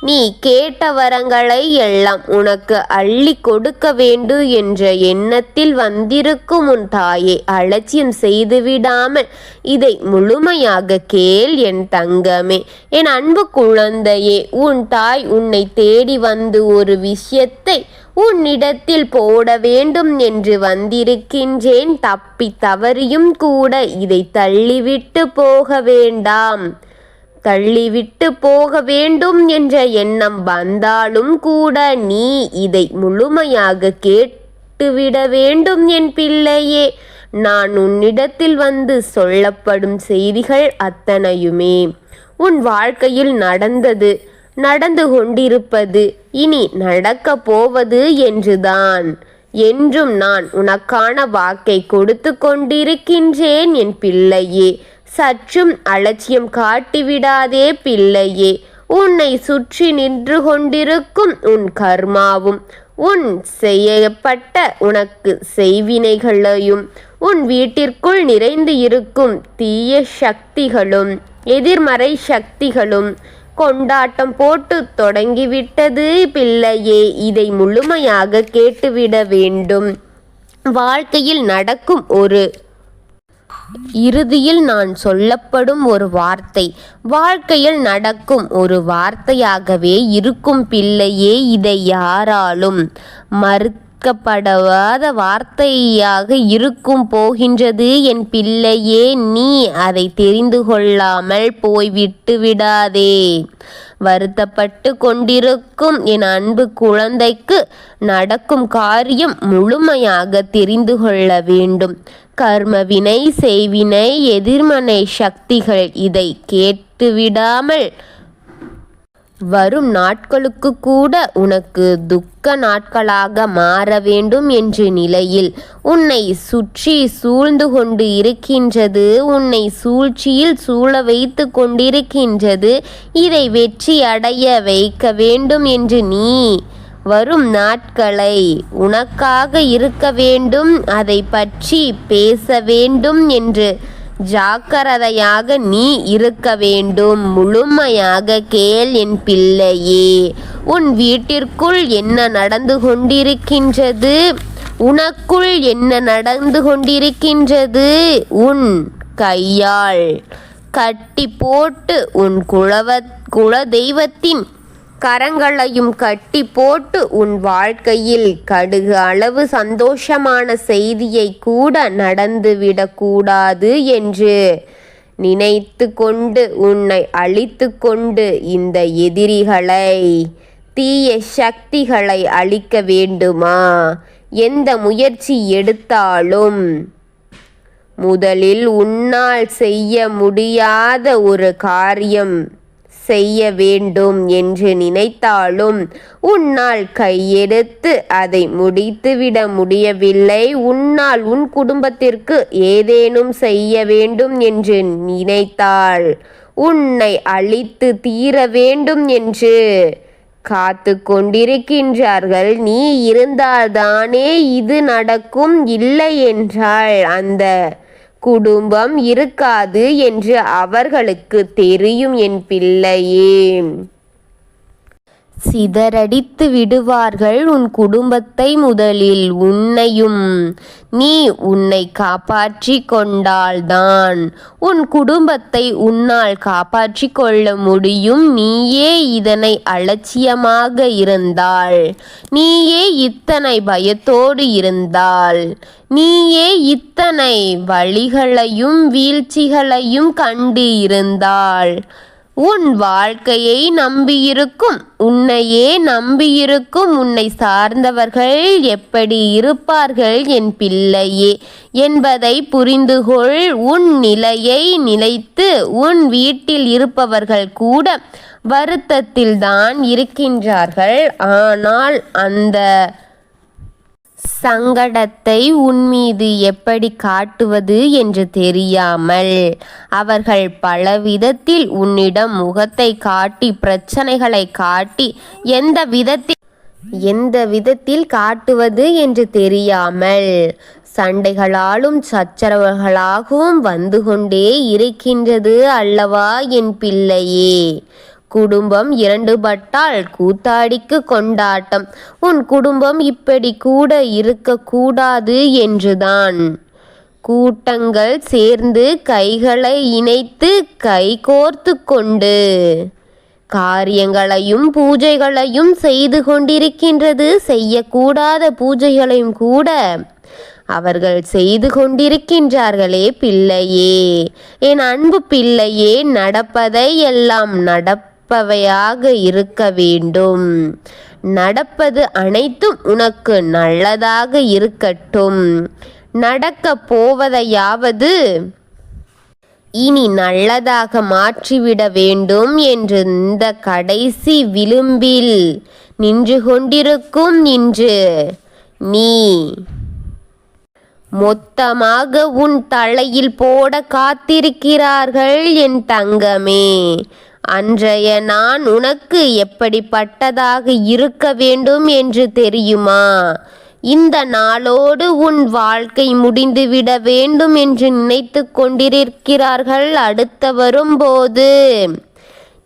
நீ கேட்ட வரங்களை எல்லாம் உனக்கு அள்ளி கொடுக்க வேண்டும் என்ற எண்ணத்தில் வந்திருக்கும் உன் தாயை அலட்சியம் செய்துவிடாமல் இதை முழுமையாக கேள் என் தங்கமே. என் அன்பு குழந்தையே உன் தாய் உன்னை தேடி வந்து ஒரு விஷயத்தை உன்னிடத்தில் போட வேண்டும் என்று வந்திருக்கின்றேன். தப்பி தவறியும் கூட இதை தள்ளிவிட்டு போக வேண்டாம். தள்ளிவிட்டு போக வேண்டும் என்ற எண்ணம் வந்தாலும் கூட நீ இதை முழுமையாக கேட்டுவிட வேண்டும் என் பிள்ளையே. நான் உன்னிடத்தில் வந்து சொல்லப்படும் செய்திகள் அத்தனையுமே உன் வாழ்க்கையில் நடந்தது நடந்து கொண்டிருப்பது இனி நடக்கப் போவது என்றுதான். என்றும் நான் உனக்கான வாக்கை கொடுத்து கொண்டிருக்கின்றேன் என் பிள்ளையே. சற்றும் அலட்சியம் காட்டிவிடாதே பிள்ளையே. உன்னை சுற்றி நின்று கொண்டிருக்கும் உன் கர்மாவும் உன் செய்யப்பட்ட உனக்கு செய்வினைகளையும் உன் வீட்டிற்குள் நிறைந்து இருக்கும் தீய சக்திகளும் எதிர்மறை சக்திகளும் கொண்டாட்டம் போட்டு தொடங்கிவிட்டது பிள்ளையே. இதை முழுமையாக கேட்டுவிட வேண்டும். வாழ்க்கையில் நடக்கும் ஒரு இறுதியில் நான் சொல்லப்படும் ஒரு வார்த்தை. வாழ்க்கையில் நடக்கும் ஒரு வார்த்தையாகவே இருக்கும் பிள்ளையே இதை யாராலும் மறுக்கப்படாத வார்த்தையாக இருக்கும் போகின்றது. என் பிள்ளையே நீ அதை தெரிந்து கொள்ளாமல் போய்விட்டு விடாதே. வருத்தப்பட்டு கொண்டிருக்கும் என் அன்பு குழந்தைக்கு நடக்கும் காரியம் முழுமையாக தெரிந்து கொள்ள வேண்டும். கர்மவினை செய்வினை எதிர்மனை சக்திகள் இதை கேட்டுவிடாமல். வரும் நாட்களுக்கு கூட உனக்கு துக்க நாட்களாக மாற வேண்டும் என்ற நிலையில் உன்னை சுற்றி சூழ்ந்து கொண்டு இருக்கின்றது உன்னை சூழ்ச்சியில் சூழ வைத்து கொண்டிருக்கின்றது இதை வெற்றி அடைய வைக்க வேண்டும் என்று நீ வரும் நாட்களை உனக்காக இருக்க வேண்டும் அதை பற்றி பேச வேண்டும் என்று ஜாக்கிரதையாக நீ இருக்க வேண்டும். முழுமையாக கேள் என் பிள்ளையே உன் வீட்டிற்குள் என்ன நடந்து கொண்டிருக்கின்றது? உனக்குள் என்ன நடந்து கொண்டிருக்கின்றது? உன் கையால் கட்டி போட்டு உன் குலவ குல தெய்வத்தின் கரங்களையும் கட்டி போட்டு உன் வாழ்க்கையில் கடுகு அளவு சந்தோஷமான செய்தியை கூட நடந்துவிடக்கூடாது என்று நினைத்து கொண்டு உன்னை அழித்து கொண்டு இந்த எதிரிகளை தீய சக்திகளை அழிக்க வேண்டுமா? எந்த முயற்சி எடுத்தாலும் முதலில் உன்னால் செய்ய முடியாத ஒரு காரியம் செய்ய வேண்டும் என்று நினைத்தாலும் உன்னால் கையெடுத்து அதை முடித்துவிட முடியவில்லை. உன்னால் உன் குடும்பத்திற்கு ஏதேனும் செய்ய வேண்டும் என்று நினைத்தாள் உன்னை அழித்து தீர வேண்டும் என்று காத்து கொண்டிருக்கின்றார்கள். நீ இருந்தால்தானே இது நடக்கும். இல்லை என்றால் அந்த குடும்பம் இருக்காது என்று அவர்களுக்கு தெரியும் என் பிள்ளையே. சிதறடித்து விடுவார்கள் உன் குடும்பத்தை முதலில் உன்னையும். நீ உன்னை காப்பாற்றி கொண்டால்தான் உன் குடும்பத்தை உன்னால் காப்பாற்றி கொள்ள முடியும். நீயே இதனை அலட்சியமாக இருந்தால் நீயே இத்தனை பயத்தோடு இருந்தால் நீயே இத்தனை வழிகளையும் வீழ்ச்சிகளையும் கண்டு இருந்தாள் உன் வாழ்க்கையை நம்பியிருக்கும் உன்னையே நம்பியிருக்கும் உன்னை சார்ந்தவர்கள் எப்படி இருப்பார்கள் என் பிள்ளையே என்பதை புரிந்துகொள். உன் நிலையை நிலைத்து உன் வீட்டில் இருப்பவர்கள் கூட வருத்தத்தில்தான் இருக்கின்றார்கள். ஆனால் அந்த சங்கடத்தை உன்மீது எப்படி காட்டுவது என்று தெரியாமல் அவர்கள் பலவிதத்தில் உன்னிடம் முகத்தை காட்டி பிரச்சனைகளை காட்டி எந்த விதத்தில் எந்த விதத்தில் காட்டுவது என்று தெரியாமல் சண்டைகளாலும் சச்சரவுகளாகவும் வந்து கொண்டே இருக்கின்றது அல்லவா என் பிள்ளையே? குடும்பம் இரண்டுபட்டால் கூத்தாடிக்கு கொண்டாட்டம். உன் குடும்பம் இப்படி கூட இருக்கக்கூடாது என்றுதான். கூட்டங்கள் சேர்ந்து கைகளை இணைத்து கைகோர்த்து கொண்டு. காரியங்களையும் பூஜைகளையும் செய்து கொண்டிருக்கின்றது செய்யக்கூடாத பூஜைகளையும் கூட அவர்கள் செய்து கொண்டிருக்கின்றார்களே பிள்ளையே. என் அன்பு பிள்ளையே நடப்பதை எல்லாம் நடப்பவையாக இருக்க வேண்டும். நடப்பது அனைத்தும் உனக்கு நல்லதாக இருக்கட்டும். நடக்க போவதையாவது இனி நல்லதாக மாற்றிவிட வேண்டும் என்று இந்த கடைசி விளிம்பில் நின்று கொண்டிருக்கும் இன்று நீ மொத்தமாக உன் தலையில் போட காத்திருக்கிறார்கள் என் தங்கமே. அன்றைய நான் உனக்கு எப்படிப்பட்டதாக இருக்க வேண்டும் என்று தெரியுமா? இந்த நாளோடு உன் வாழ்க்கை முடிந்துவிட வேண்டும் என்று நினைத்து கொண்டிருக்கிறார்கள் அடுத்த வரும்போது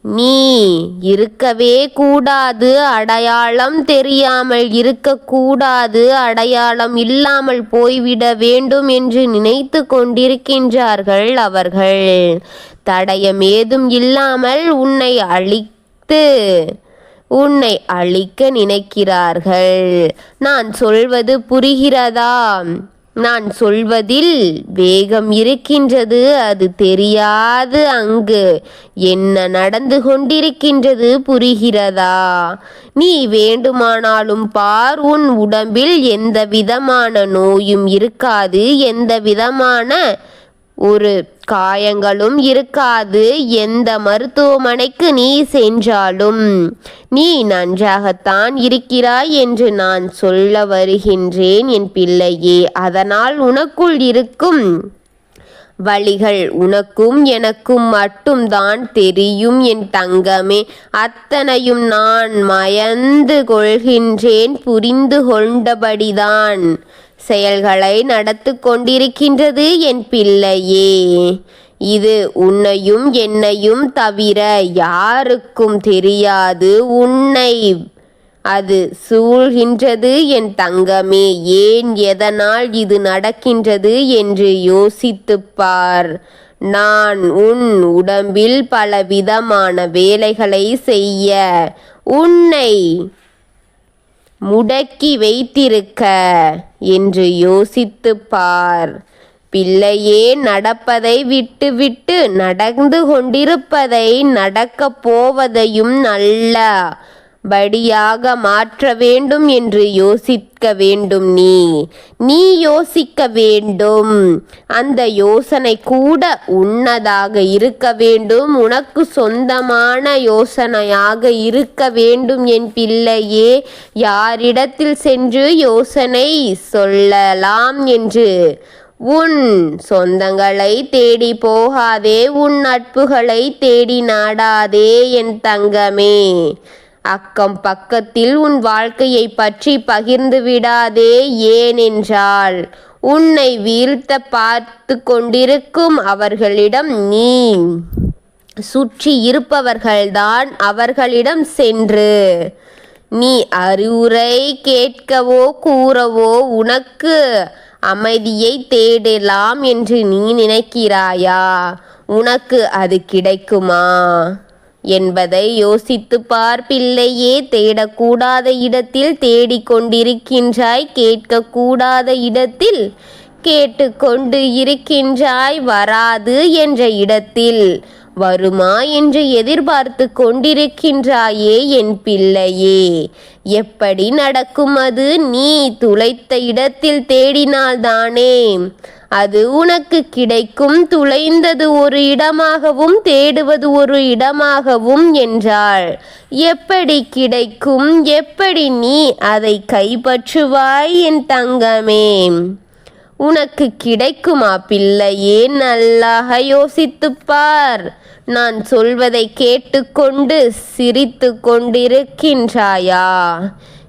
நீ இருக்கவே கூடாது. அடையாளம் தெரியாமல் இருக்கக்கூடாது அடையாளம் இல்லாமல் போய்விட வேண்டும் என்று நினைத்து கொண்டிருக்கின்றார்கள் அவர்கள். தடயம் ஏதும் இல்லாமல் உன்னை அழித்து உன்னை அழிக்க நினைக்கிறார்கள். நான் சொல்வது புரிகிறதா? நான் சொல்வதில் வேகம் இருக்கின்றது அது தெரியாது அங்கு. என்ன நடந்து கொண்டிருக்கின்றது புரிகிறதா? நீ வேண்டுமானாலும் பார் உன் உடம்பில் எந்த விதமான நோயும் இருக்காது எந்த விதமான ஒரு காயங்களும் இருக்காது. எந்த மருத்துவமனைக்கு நீ சென்றாலும் நீ நன்றாகத்தான் இருக்கிறாய் என்று நான் சொல்ல வருகின்றேன் என் பிள்ளையே. அதனால் உனக்குள் இருக்கும் வழிகள் உனக்கும் எனக்கும் மட்டும்தான் தெரியும் என் தங்கமே. அத்தனையும் நான் மயந்து கொள்கின்றேன் புரிந்து கொண்டபடிதான். செயல்களை நடத்து கொண்டிருக்கின்றது என் பிள்ளையே. இது உன்னையும் என்னையும் தவிர யாருக்கும் தெரியாது உன்னை. அது சூழ்கின்றது என் தங்கமே ஏன் எதனால் இது நடக்கின்றது என்று யோசித்துப் பார். நான் உன் உடம்பில் பலவிதமான வேலைகளை செய்ய உன்னை முடக்கி வைத்திருக்க என்று யோசித்துப் பார் பிள்ளையே நடப்பதை விட்டுவிட்டு நடந்து கொண்டிருப்பதை நடக்கப் போவதையும் நல்ல படியாக மாற்ற வேண்டும் என்று யோசிக்க வேண்டும் நீ. நீ யோசிக்க வேண்டும். அந்த யோசனை கூட உன்னதாக இருக்க வேண்டும். உனக்கு சொந்தமான யோசனையாக இருக்க வேண்டும் என் பிள்ளையே. யாரிடத்தில் சென்று யோசனை சொல்லலாம் என்று. உன் சொந்தங்களை தேடி போகாதே. உன் நட்புகளை தேடி நாடாதே என் தங்கமே. அக்கம் பக்கத்தில் உன் வாழ்க்கையை பற்றி பகிர்ந்து விடாதே ஏனென்றால் உன்னை வீழ்த்த பார்த்து கொண்டிருக்கும் அவர்களிடம் நீ சுற்றி இருப்பவர்கள்தான் அவர்களிடம் சென்று நீ அறிவுரை கேட்கவோ கூறவோ உனக்கு அமைதியை தேடலாம் என்று நீ நினைக்கிறாயா? உனக்கு அது கிடைக்குமா? என்பதை யோசித்து பார் பிள்ளையே தேடக்கூடாத இடத்தில் தேடிக்கொண்டிருக்கின்றாய் கேட்கக்கூடாத இடத்தில் கேட்டுக்கொண்டு இருக்கின்றாய் வராது என்ற இடத்தில். வருமா என்று எதிர்பார்த்து கொண்டிருக்கின்றாயே என் பிள்ளையே. எப்படி நடக்கும் அது? நீ துளைத்த இடத்தில் தேடினால்தானே. அது உனக்கு கிடைக்கும் துளைந்தது ஒரு இடமாகவும் தேடுவது ஒரு இடமாகவும் என்றாள். எப்படி கிடைக்கும் எப்படி நீ அதை கைப்பற்றுவாய் என் தங்கமே? உனக்கு கிடைக்குமா பிள்ளையே? நல்லாக யோசித்துப் பார் நான் சொல்வதை கேட்டுக்கொண்டு சிரித்து கொண்டிருக்கின்றாயா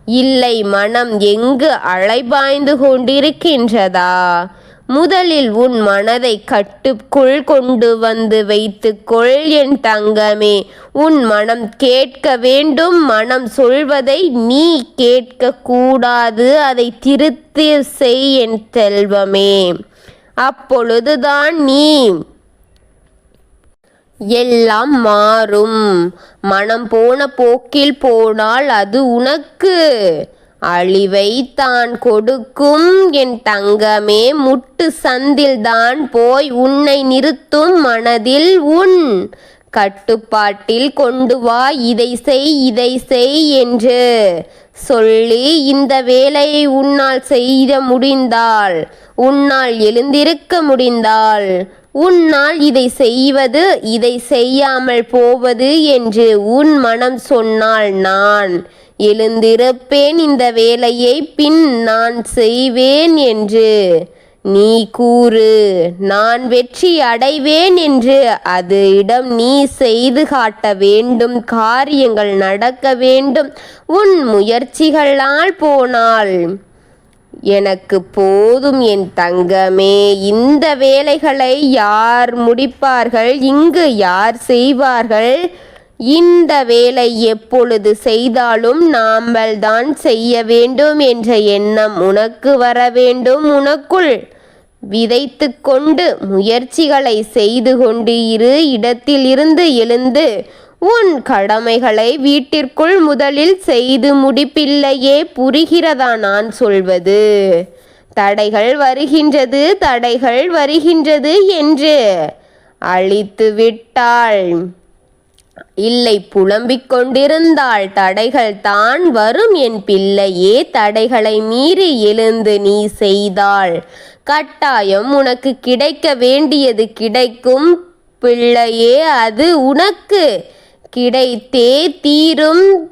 இல்லை மனம் எங்கு அலைபாய்ந்து கொண்டிருக்கின்றதா? முதலில் உன் மனதை கட்டுக்குள் கொண்டு வந்து வைத்துக்கொள் என் தங்கமே. உன் மனம் கேட்க வேண்டும் மனம் சொல்வதை நீ கேட்க கூடாது அதை திருத்தி செய் என் செல்வமே. அப்பொழுதுதான் நீ எல்லாம் மாறும். மனம் போன போக்கில் போனால் அது உனக்கு. அழிவை தான் கொடுக்கும் என் தங்கமே முட்டு சந்தில்தான் போய் உன்னை நிறுத்தும் மனதில் உன் கட்டுப்பாட்டில் கொண்டு வா இதை செய் இதை செய் என்று சொல்லி இந்த வேலையை உன்னால் செய்ய முடிந்தால் உன்னால் எழுந்திருக்க முடிந்தால் உன்னால் இதை செய்வது இதை செய்யாமல் போவது என்று உன் மனம் சொன்னால் நான் எழுந்திருப்பேன் இந்த வேலையை பின் நான் செய்வேன் என்று. நீ கூறு நான் வெற்றி அடைவேன் என்று. அது இடம் நீ செய்து காட்ட வேண்டும் காரியங்கள் நடக்க வேண்டும். உன் முயற்சிகளால் போனால் எனக்கு போதும் என் தங்கமே. இந்த வேலைகளை யார் முடிப்பார்கள்? இங்கு யார் செய்வார்கள்? இந்த வேலை எப்பொழுது செய்தாலும் நாமல் தான் செய்ய வேண்டும் என்ற எண்ணம் உனக்கு வர வேண்டும் உனக்குள். விதைத்து கொண்டு முயற்சிகளை செய்து கொண்டு இரு இடத்திலிருந்து எழுந்து. உன் கடமைகளை வீட்டிற்குள் முதலில் செய்து முடிப்பில்லையே புரிகிறதா நான் சொல்வது? தடைகள் வருகின்றது தடைகள் வருகின்றது என்று அழித்து விட்டாள் இல்லை புலம்பிக் கொண்டிருந்தாள் தடைகள் தான் வரும் என் பிள்ளையே தடைகளை மீறி எழுந்து நீ செய்தாள் கட்டாயம் உனக்கு கிடைக்க வேண்டியது கிடைக்கும் பிள்ளையே அது உனக்கு கிடைத்தே தீரும்.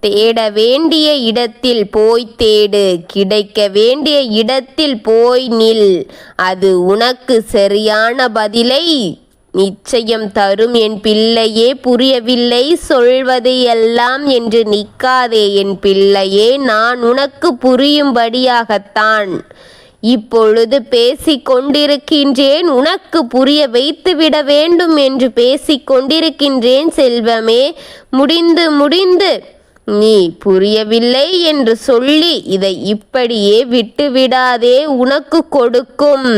தேட வேண்டிய இடத்தில் போய் தேடு கிடைக்க வேண்டிய இடத்தில் போய் நில் அது உனக்கு சரியான பதிலை நிச்சயம் தரும் என் பிள்ளையே புரியவில்லை சொல்வது எல்லாம் என்று நிற்காதே என் பிள்ளையே நான் உனக்கு புரியும்படியாகத்தான் இப்பொழுது பேசிக் கொண்டிருக்கின்றேன் உனக்கு புரிய வைத்துவிட வேண்டும் என்று பேசிக் கொண்டிருக்கின்றேன் செல்வமே. முடிந்து முடிந்து நீ புரியவில்லை என்று சொல்லி இதை இப்படியே விட்டுவிடாதே உனக்கு கொடுக்கும்.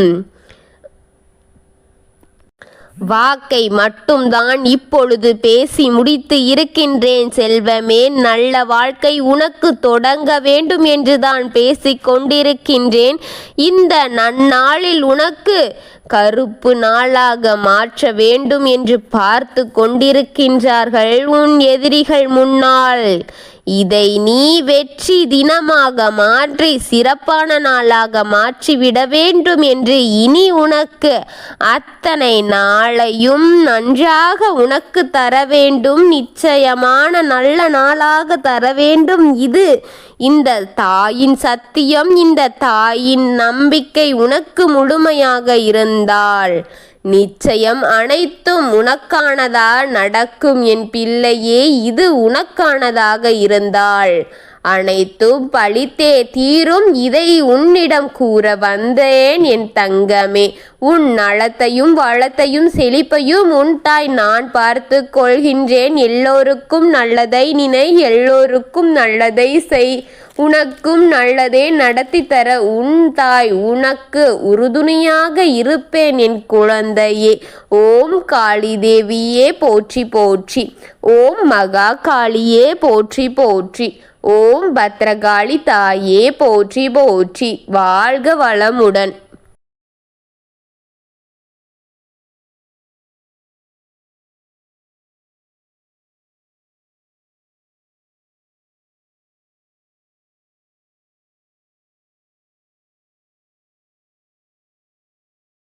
வாக்கை மட்டும்தான் இப்பொழுது பேசி முடித்து இருக்கின்றேன் செல்வமே நல்ல வாழ்க்கை உனக்கு தொடங்க வேண்டும் என்றுதான் பேசிக் கொண்டிருக்கின்றேன். இந்த நன்னாளில் உனக்கு கருப்பு நாளாக மாற்ற வேண்டும் என்று பார்த்து கொண்டிருக்கின்றார்கள் உன் எதிரிகள் முன்னால். இதை நீ வெற்றி தினமாக மாற்றி சிறப்பான நாளாக மாற்றிவிட வேண்டும் என்று இனி உனக்கு அத்தனை நாளையும் நன்றாக உனக்கு தர வேண்டும் நிச்சயமான நல்ல நாளாக தர வேண்டும். இது இந்த தாயின் சத்தியம் இந்த தாயின் நம்பிக்கை உனக்கு முழுமையாக இருந்தால். நிச்சயம் அனைத்தும் உனக்கானதா நடக்கும் என் பிள்ளையே இது உனக்கானதாக இருந்தால். அனைத்தும் பழித்தே தீரும் இதை உன்னிடம் கூற வந்தேன் என் தங்கமே. உன் நலத்தையும் வளத்தையும் செழிப்பையும் உன் தாய் நான் பார்த்து கொள்கின்றேன். எல்லோருக்கும் நல்லதை நினை எல்லோருக்கும் நல்லதை செய். உனக்கும் நல்லதே நடத்தி தர உன் தாய் உனக்கு உறுதுணையாக இருப்பேன் என் குழந்தையே. ஓம் காளி தேவியே போற்றி போற்றி. ஓம் மகா காளியே போற்றி போற்றி. ஓம் பத்ரகாளி தாயே போற்றி போற்றி. வாழ்க வளமுடன்.